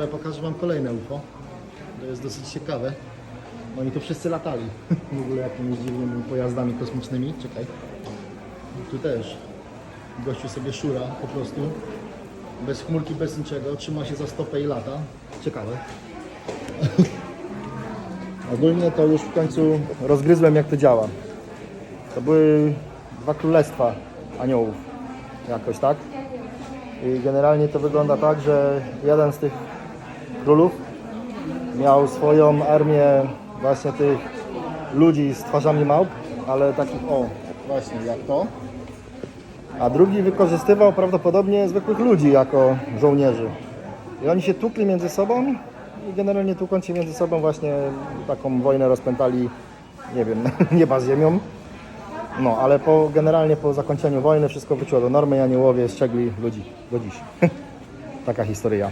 ogóle pokażę Wam kolejne UFO. To jest dosyć ciekawe. Oni tu wszyscy latali. W ogóle jakimiś dziwnymi pojazdami kosmicznymi. Czekaj. Tu też. Gościu sobie szura po prostu. Bez chmurki, bez niczego. Trzyma się za stopę i lata. Ciekawe. Ogólnie to już w końcu rozgryzłem jak to działa. To były dwa królestwa aniołów. Jakoś tak. I generalnie to wygląda tak, że jeden z tych królów miał swoją armię właśnie tych ludzi z twarzami małp, ale takich o, właśnie jak to. A drugi wykorzystywał prawdopodobnie zwykłych ludzi jako żołnierzy. I oni się tukli między sobą i generalnie tłukąc się między sobą właśnie taką wojnę rozpętali, nie wiem, nieba z ziemią. No, ale po, generalnie po zakończeniu wojny wszystko wróciło do normy i aniołowie strzegli ludzi do dziś. Taka historia.